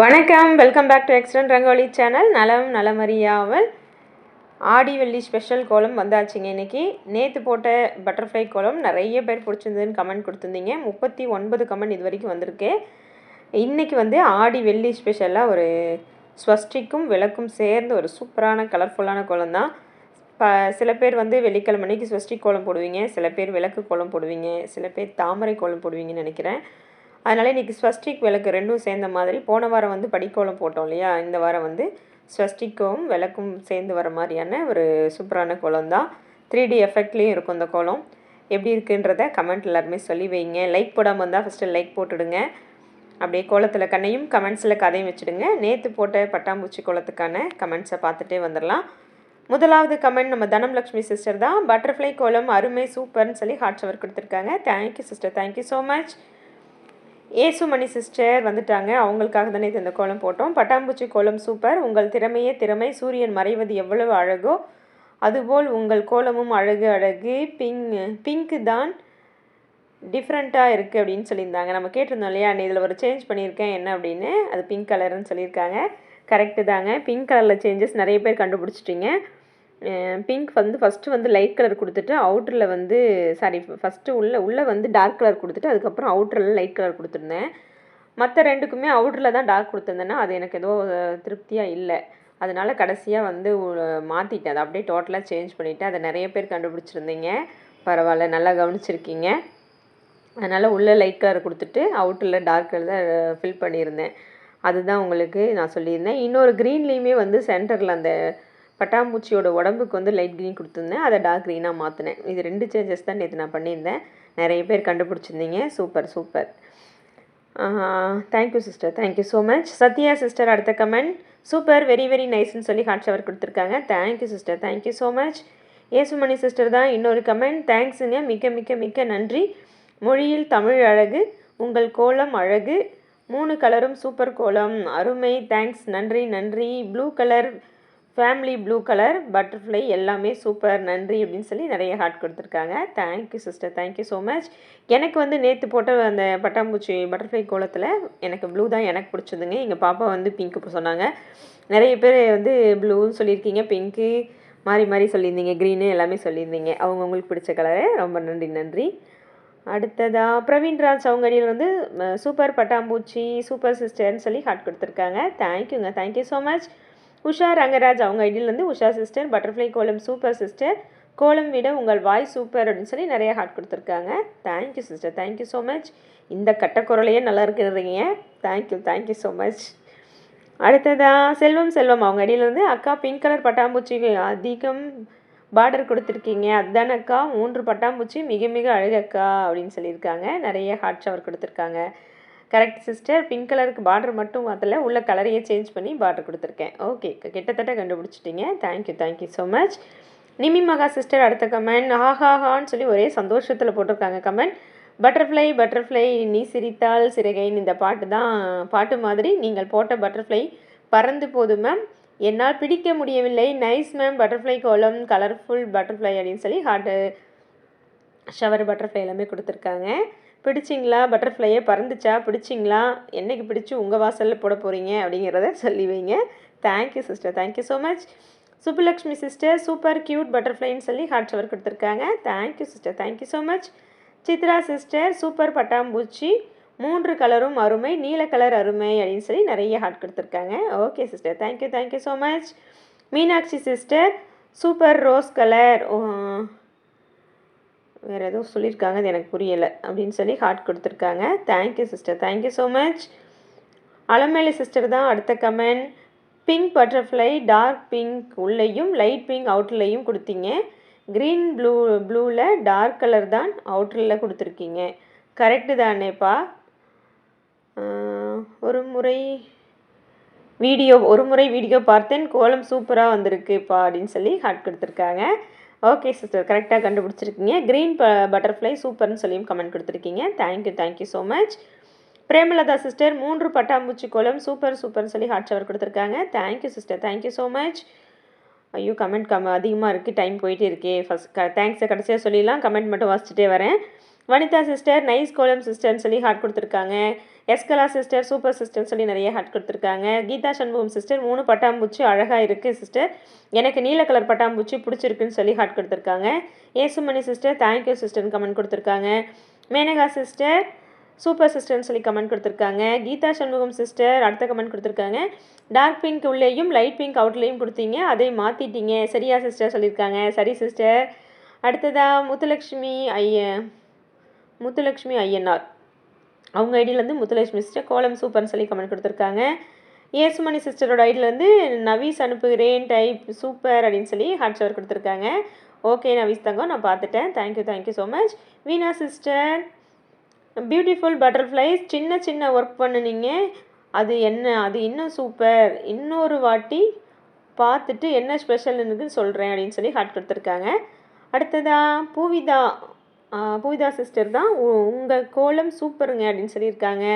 வணக்கம். Welcome back to Exton rangoli channel நலம் நலமறியாமல். ஆடி வெள்ளி ஸ்பெஷல் கோலம் வந்தாச்சுங்க இன்றைக்கி நேற்று போட்ட பட்டர்ஃப்ளை கோலம் நிறைய பேர் பிடிச்சிருந்ததுன்னு கமெண்ட் கொடுத்துருந்தீங்க. முப்பத்தி ஒன்பது கமெண்ட் இது வரைக்கும் வந்திருக்கு. இன்றைக்கி வந்து ஆடி வெள்ளி ஸ்பெஷலாக ஒரு ஸ்வஸ்டிக்கும் விளக்கும் சேர்ந்து ஒரு சூப்பரான கலர்ஃபுல்லான கோலம் தான். ப சில பேர் வந்து வெள்ளிக்கிழமை அன்னைக்கு ஸ்வஸ்டிக் கோலம் போடுவீங்க. சில பேர் விளக்கு கோலம் போடுவீங்க. சில பேர் தாமரை கோலம் போடுவீங்கன்னு நினைக்கிறேன். அதனால் இன்றைக்கி ஸ்வஸ்டிக் விளக்கு ரெண்டும் சேர்ந்த மாதிரி போன வாரம் வந்து படிக்கோலம் போட்டோம் இல்லையா? இந்த வாரம் வந்து ஸ்வஸ்டிக்கும் விளக்கும் சேர்ந்து வர மாதிரியான ஒரு சூப்பரான கோலம் தான். த்ரீ டி எஃபெக்ட்லேயும் இருக்கும் இந்த கோலம் எப்படி இருக்குன்றத கமெண்ட் எல்லாருமே சொல்லி வைங்க. லைக் போடாமல் இருந்தால் ஃபஸ்ட்டு லைக் போட்டுடுங்க. அப்படியே கோலத்தில் கண்ணையும் கமெண்ட்ஸில் கதையும் வச்சுடுங்க. நேற்று போட்ட பட்டாம்பூச்சி கோலத்துக்கான கமெண்ட்ஸை பார்த்துட்டே வந்துடலாம். முதலாவது கமெண்ட் நம்ம தனம்லக்ஷ்மி சிஸ்டர் தான். பட்டர்ஃப்ளை கோலம் அருமை சூப்பர்னு சொல்லி ஹார்ட் ஷவர் கொடுத்துருக்காங்க. Thank you sister thank you so much Esumani sister வந்துட்டாங்க. அவங்களுக்காக தானே இந்த கோலம் போட்டோம். பட்டாம்பூச்சி கோலம் சூப்பர். உங்கள் திறமையே திறமை. சூரியன் மறைவது எவ்வளவு அழகோ அதுபோல் உங்கள் கோலமும் அழகு அழகு. பிங்க் பிங்க்கு தான் டிஃப்ரெண்ட்டாக இருக்குது அப்படின்னு சொல்லியிருந்தாங்க. நம்ம கேட்டிருந்தோம் இல்லையா? நீ இதில் ஒரு சேஞ்ச் பண்ணியிருக்கேன். என்ன அப்படின்னு? அது பிங்க் கலர்னு சொல்லியிருக்காங்க. கரெக்டு தாங்க. பிங்க் கலரில் சேஞ்சஸ் நிறைய பேர் கண்டுபிடிச்சிட்டிங்க. பிங்க் வந்து ஃபஸ்ட்டு வந்து லைட் கலர் கொடுத்துட்டு அவுட்டரில் வந்து சாரி ஃபஸ்ட்டு உள்ளே உள்ளே வந்து டார்க் கலர் கொடுத்துட்டு அதுக்கப்புறம் அவுட்டரில் லைட் கலர் கொடுத்துருந்தேன். மற்ற ரெண்டுக்குமே அவுட்டரில் தான் டார்க் கொடுத்துருந்தேன்னா அது எனக்கு ஏதோ திருப்தியாக இல்லை. அதனால் கடைசியாக வந்து மாற்றிட்டேன் அதை அப்படியே டோட்டலாக சேஞ்ச் பண்ணிவிட்டேன் அதை நிறைய பேர் கண்டுபிடிச்சிருந்தீங்க. பரவாயில்ல நல்லா கவனிச்சிருக்கீங்க. அதனால் உள்ளே லைட் கலர் கொடுத்துட்டு அவுட்டரில் டார்க் கலர் ஃபில் பண்ணியிருந்தேன். அதுதான் உங்களுக்கு நான் சொல்லியிருந்தேன். இன்னொரு க்ரீன்லேயுமே வந்து சென்டரில் அந்த பட்டாம்பூச்சியோட உடம்புக்கு வந்து லைட் க்ரீன் கொடுத்துருந்தேன். அதை டார்க் க்ரீனாக மாற்றினேன் இது ரெண்டு சேஞ்சஸ் தான் நேற்று நான் பண்ணியிருந்தேன். நிறைய பேர் கண்டுபிடிச்சிருந்தீங்க. Super super. Thank you sister thank you so much Sathya sister அடுத்த கமெண்ட் சூப்பர் வெரி வெரி நைஸ்ன்னு சொல்லி ஹாட் ஷவர் கொடுத்துருக்காங்க. Thank you sister thank you so much Esumani sister தான் இன்னொரு கமெண்ட் தேங்க்ஸுங்க மிக்க மிக்க மிக்க நன்றி. மொழியில் தமிழ் அழகு உங்கள் கோலம் அழகு. மூணு கலரும் சூப்பர் கோலம். அருமை. தேங்க்ஸ் நன்றி நன்றி. Blue colour family blue colour butterfly எல்லாமே சூப்பர் நன்றி அப்படின்னு சொல்லி நிறைய ஹார்ட் கொடுத்துருக்காங்க. Thank you sister thank you so much எனக்கு வந்து நேற்று போட்ட அந்த பட்டாம்பூச்சி பட்டர்ஃப்ளை கோலத்தில் எனக்கு ப்ளூ தான் எனக்கு பிடிச்சதுங்க. எங்கள் பாப்பா வந்து பிங்க்கு சொன்னாங்க. நிறைய பேர் வந்து ப்ளூன்னு சொல்லியிருக்கீங்க பிங்க்கு மாறி மாறி சொல்லியிருந்தீங்க க்ரீனு எல்லாமே சொல்லியிருந்தீங்க. அவங்க உங்களுக்கு பிடிச்ச கலரு ரொம்ப நன்றி நன்றி. அடுத்ததாக பிரவீன்ராஜ் அவங்க அடியில் வந்து சூப்பர் பட்டாம்பூச்சி சூப்பர் சிஸ்டர்னு சொல்லி ஹார்ட் கொடுத்துருக்காங்க. தேங்க்யூங்க thank you so much Usha Rangaraj அவங்க ஐடியிலேருந்து உஷா சிஸ்டர் பட்டர்ஃப்ளை கோலம் சூப்பர் சிஸ்டர் கோலம் விட உங்கள் வாய் சூப்பர் அப்படின்னு சொல்லி நிறைய ஹார்ட் கொடுத்துருக்காங்க. Thank you sister thank you so much இந்த கட்டக்குரலையே நல்லா இருக்கிறீங்க. தேங்க்யூ தேங்க்யூ ஸோ மச் அடுத்ததா செல்வம் செல்வம். அவங்க அடியிலேருந்து அக்கா பிங்க் கலர் பட்டாம்பூச்சி அதிகம் பார்டர் கொடுத்துருக்கீங்க. அதுதானே அக்கா? மூன்று பட்டாம்பூச்சி மிக மிக அழகக்கா அப்படின்னு சொல்லியிருக்காங்க. நிறைய ஹார்ட் ஷவர் கொடுத்துருக்காங்க. கரெக்ட் சிஸ்டர் பிங்க் கலருக்கு பார்டர் மட்டும் மாற்றல உள்ள கலரையே சேஞ்ச் பண்ணி பார்டர் கொடுத்துருக்கேன். ஓகே கிட்டத்தட்ட கண்டுபிடிச்சிட்டிங்க. Thank you thank you so much Nimi Maha sister அடுத்த கமெண்ட் ஆஹாஹான்னு சொல்லி ஒரே சந்தோஷத்தில் போட்டிருக்காங்க கமெண்ட் பட்டர்ஃப்ளை பட்டர்ஃப்ளை நீ சிரித்தால் சிறகைன்னு இந்த பாட்டு தான் பாட்டு மாதிரி நீங்கள் போட்ட பட்டர்ஃப்ளை பறந்து போதும் மேம் என்னால் பிடிக்க முடியவில்லை. நைஸ் மேம் பட்டர்ஃப்ளை கோலம் கலர்ஃபுல் பட்டர்ஃப்ளை அப்படின்னு சொல்லி ஹார்ட்டு ஷவர் பட்டர்ஃப்ளை எல்லாமே கொடுத்துருக்காங்க. பிடிச்சிங்களா? பட்டர்ஃப்ளையை பறந்துச்சா? பிடிச்சிங்களா? என்னைக்கு பிடிச்சி உங்கள் வாசலில் போட போகிறீங்க அப்படிங்கிறத சொல்லி வைங்க. Thank you sister thank you so much Subbulakshmi sister super cute பட்டர்ஃப்ளைன்னு சொல்லி ஹார்ட் ஷவர் கொடுத்துருக்காங்க. Thank you sister thank you so much Chitra sister super பட்டாம்பூச்சி. மூன்று கலரும் அருமை நீல கலர் அருமை அப்படின்னு சொல்லி நிறைய ஹார்ட் கொடுத்துருக்காங்க. Okay sister thank you thank you so much Meenakshi sister super rose colour வேறு எதுவும் சொல்லியிருக்காங்க அது எனக்கு புரியலை அப்படின்னு சொல்லி ஹார்ட் கொடுத்துருக்காங்க. Thank you sister thank you so much Alameli sister தான் அடுத்த comment pink butterfly dark pink உள்ளேயும் லைட் பிங்க் அவுட்டர்லையும் கொடுத்தீங்க. க்ரீன் ப்ளூ ப்ளூவில் டார்க் கலர் தான் அவுட்டரில் கொடுத்துருக்கீங்க. கரெக்டு தானேப்பா. ஒரு முறை வீடியோ ஒரு முறை வீடியோ பார்த்தேன். கோலம் சூப்பராக வந்திருக்குப்பா அப்படின்னு சொல்லி ஹார்ட் கொடுத்துருக்காங்க. ஓகே சிஸ்டர் கரெக்டாக கண்டுபிடிச்சிருக்கீங்க. க்ரீன் ப பட்டர்ஃப்ளை சூப்பர்னு சொல்லியும் கமெண்ட் கொடுத்துருக்கீங்க. Thank you thank you so much Premalatha sister மூன்று பட்டாம்பூச்சி கோலம் சூப்பர் சூப்பர்னு சொல்லி ஹாட் ஷவர் கொடுத்துருக்காங்க. Thank you sister thank you so much ஐயோ கமெண்ட் கம் அதிகமாக இருக்குது டைம் போயிட்டே இருக்கே. ஃபஸ்ட் க தேங்க்ஸை கடைசியாக சொல்லிடலாம். கமெண்ட் மட்டும் வாசிச்சுட்டே வரேன். வனிதா சிஸ்டர் நைஸ் கோலம் சிஸ்டர்னு சொல்லி ஹார்ட் கொடுத்துருக்காங்க. எஸ்கலா சிஸ்டர் சூப்பர் சிஸ்டர்னு சொல்லி நிறைய ஹார்ட் கொடுத்துருக்காங்க. கீதா சண்முகம் சிஸ்டர் மூணு பட்டாம்பூச்சி அழகாக இருக்குது சிஸ்டர் எனக்கு நீல கலர் பட்டாம்பூச்சி பிடிச்சிருக்குன்னு சொல்லி ஹார்ட் கொடுத்துருக்காங்க. ஏசுமணி சிஸ்டர் தேங்க்யூ சிஸ்டர்னு கமெண்ட் கொடுத்துருக்காங்க. மேனகா சிஸ்டர் சூப்பர் சிஸ்டர்னு சொல்லி கமெண்ட் கொடுத்துருக்காங்க. கீதா சண்முகம் சிஸ்டர் அடுத்த கமெண்ட் கொடுத்துருக்காங்க. டார்க் பிங்க் உள்ளேயும் லைட் பிங்க் அவுட்லேயும் கொடுத்தீங்க அதை மாற்றிட்டீங்க சரியா சிஸ்டர் சொல்லியிருக்காங்க. சரி சிஸ்டர் அடுத்ததாக முத்துலக்ஷ்மி ஐய முத்துலக்ஷ்மி ஐயனார். அவங்க ஐடியிலேருந்து முத்துலட்சுமி சிஸ்டர் கோலம் சூப்பர்னு சொல்லி கமெண்ட் கொடுத்துருக்காங்க. ஏசுமணி சிஸ்டரோட ஐடியிலேருந்து நவீஸ் அனுப்புகிறேன் டைப் சூப்பர் அப்படின்னு சொல்லி ஹாட் ஷவர் கொடுத்துருக்காங்க. ஓகே நவீஸ் தங்கம் நான் பார்த்துட்டேன். Thank you thank you so much Veena sister beautiful butterflies சின்ன சின்ன ஒர்க் பண்ணுனீங்க. அது என்ன அது இன்னும் சூப்பர் இன்னொரு வாட்டி பார்த்துட்டு என்ன ஸ்பெஷல்னு சொல்கிறேன் அப்படின்னு சொல்லி ஹாட் கொடுத்துருக்காங்க. அடுத்ததா பூவிதா. பூவிதா சிஸ்டர் தான். உங்கள் கோலம் சூப்பருங்க அப்படின்னு சொல்லியிருக்காங்க.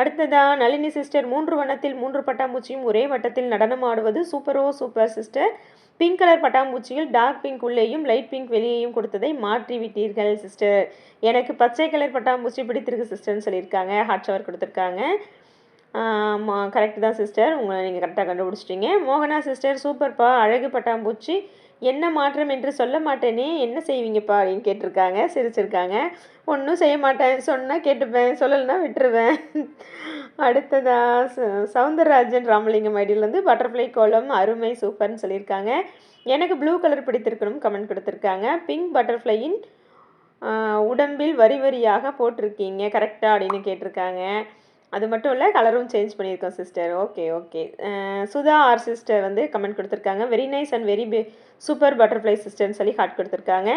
அடுத்ததா நளினி சிஸ்டர் மூன்று வண்ணத்தில் மூன்று பட்டாம்பூச்சியும் ஒரே வட்டத்தில் நடனம் ஆடுவது சூப்பரோ சூப்பர் சிஸ்டர். பிங்க் கலர் பட்டாம்பூச்சியில் டார்க் பிங்க் உள்ளேயும் லைட் பிங்க் வெளியேயும் கொடுத்ததை மாற்றி விட்டீர்கள் சிஸ்டர். எனக்கு பச்சை கலர் பட்டாம்பூச்சி பிடித்திருக்கு சிஸ்டர்னு சொல்லியிருக்காங்க. ஹாட் ஷவர் கொடுத்துருக்காங்க. ஆமாம் கரெக்டு தான் சிஸ்டர். உங்களை நீங்கள் கரெக்டாக கண்டுபிடிச்சிட்டிங்க. மோகனா சிஸ்டர் சூப்பர்ப்பா. அழகு பட்டாம்பூச்சி. என்ன மாற்றம் என்று சொல்ல மாட்டேனே என்ன செய்வீங்கப்பா? அப்படின்னு கேட்டிருக்காங்க சிரிச்சிருக்காங்க. ஒன்றும் செய்ய மாட்டேன். சொன்னால் கேட்டுப்பேன். சொல்லலைன்னா விட்டுருவேன். அடுத்ததா சவுந்தரராஜன் ராமலிங்கம் ஐடியிலேருந்து பட்டர்ஃப்ளை கோலம் அருமை சூப்பர்னு சொல்லியிருக்காங்க. எனக்கு ப்ளூ கலர் பிடித்திருக்கணும் கமெண்ட் கொடுத்துருக்காங்க. பிங்க் பட்டர்ஃப்ளையின் உடம்பில் வரி வரியாக போட்டிருக்கீங்க. கரெக்டாக அப்படின்னு கேட்டிருக்காங்க. அது மட்டும் இல்லை கலரும் சேஞ்ச் பண்ணியிருக்கோம் sister okay okay Sudha R sister வந்து கமெண்ட் கொடுத்துருக்காங்க. வெரி நைஸ் அண்ட் வெரி பே சூப்பர் பட்டர்ஃப்ளை சிஸ்டர்னு சொல்லி ஹார்ட் கொடுத்துருக்காங்க.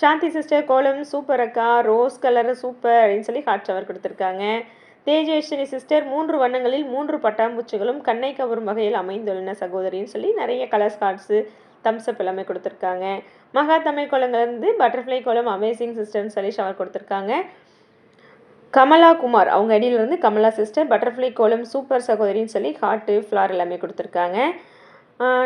சாந்தி சிஸ்டர் கோலம் சூப்பர் அக்கா. ரோஸ் கலர் சூப்பர் அப்படின்னு சொல்லி ஹார்ட் ஷவர் கொடுத்துருக்காங்க. தேஜேஸ்வரி சிஸ்டர் மூன்று வண்ணங்களில் மூன்று பட்டாம்பூச்சிகளும் கண்ணை கவரும் வகையில் அமைந்துள்ளன சகோதரின்னு சொல்லி நிறைய கலர்ஸ் கார்ட்ஸு தம்ஸ்அப் எல்லாமே கொடுத்துருக்காங்க. மகா தமிழ் கோலங்கள்லேருந்து பட்டர்ஃப்ளை கோலம் அமேசிங் சிஸ்டர்னு சொல்லி ஷவர் கொடுத்துருக்காங்க. கமலா குமார் அவங்க அடியிலேருந்து கமலா சிஸ்டர் பட்டர்ஃப்ளை கோலம் சூப்பர் சகோதரின்னு சொல்லி ஹார்ட்டு ஃப்ளார் எல்லாமே கொடுத்துருக்காங்க.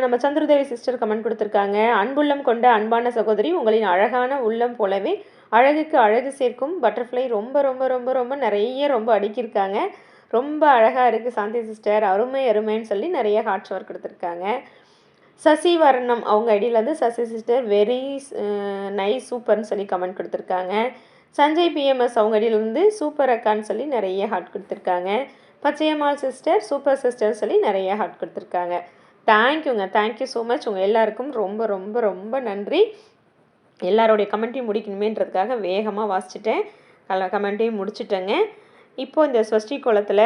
நம்ம சந்திரதேவி சிஸ்டர் கமெண்ட் கொடுத்துருக்காங்க. அன்புள்ளம் கொண்ட அன்பான சகோதரி உங்களின் அழகான உள்ளம் போலவே அழகுக்கு அழகு சேர்க்கும் பட்டர்ஃப்ளை ரொம்ப ரொம்ப ரொம்ப ரொம்ப நிறைய ரொம்ப அடுக்கியிருக்காங்க. ரொம்ப அழகாக இருக்குது சாந்தி சிஸ்டர் அருமை அருமைன்னு சொல்லி நிறைய ஹார்ட் ஷவர் கொடுத்துருக்காங்க. சசி வர்ணம் அவங்க ஐடியிலேருந்து சசி சிஸ்டர் வெரி நைஸ் சூப்பர்னு சொல்லி கமெண்ட் கொடுத்துருக்காங்க. சஞ்சய் பிஎம்எஸ் அவங்க அடியிலேருந்து சூப்பர் அக்கான்னு சொல்லி நிறைய ஹார்ட் கொடுத்துருக்காங்க. பச்சையம்மாள் சிஸ்டர் சூப்பர் சிஸ்டர் சொல்லி நிறைய ஹார்ட் கொடுத்துருக்காங்க. தேங்க்யூங்க தேங்க்யூ ஸோ மச் உங்கள் எல்லாருக்கும் ரொம்ப ரொம்ப ரொம்ப நன்றி. எல்லாரோடைய கமெண்ட்டையும் முடிக்கணுமேன்றதுக்காக வேகமாக வாசிச்சிட்டேன். கல கமெண்ட்டையும் முடிச்சிட்டேங்க. இப்போது இந்த ஸ்வஸ்டி கோலத்தில்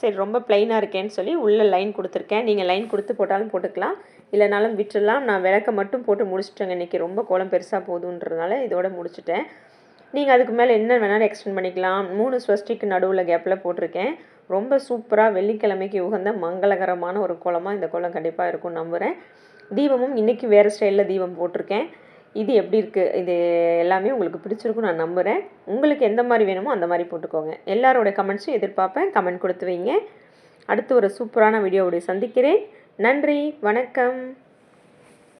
சரி ரொம்ப ப்ளைனாக இருக்கேன்னு சொல்லி உள்ளே லைன் கொடுத்துருக்கேன். நீங்கள் லைன் கொடுத்து போட்டாலும் போட்டுக்கலாம். இல்லைனாலும் விட்டுடலாம். நான் விளக்க மட்டும் போட்டு முடிச்சிட்டேங்க. இன்றைக்கி ரொம்ப கோலம் பெருசாக போதுன்றதுனால இதோட முடிச்சிட்டேன். நீங்கள் அதுக்கு மேலே என்ன வேணாலும் எக்ஸ்டெண்ட் பண்ணிக்கலாம். மூணு ஸ்வஸ்டிக்கு நடுவில் கேப்பில் போட்டிருக்கேன். ரொம்ப சூப்பராக வெள்ளிக்கிழமைக்கு உகந்த மங்களகரமான ஒரு கோலமாக இந்த கோலம் கண்டிப்பாக இருக்கும்னு நம்புகிறேன் தீபமும் இன்றைக்கி வேறு ஸ்டைலில் தீபம் போட்டிருக்கேன். இது எப்படி இருக்குது இது எல்லாமே உங்களுக்கு பிடிச்சிருக்கும் நான் நம்புகிறேன் உங்களுக்கு எந்த மாதிரி வேணுமோ அந்த மாதிரி போட்டுக்கோங்க. எல்லாரோட கமெண்ட்ஸும் எதிர்பார்ப்பேன். கமெண்ட் கொடுத்து வைங்க. அடுத்து ஒரு சூப்பரான வீடியோவுடைய சந்திக்கிறேன். நன்றி. வணக்கம்.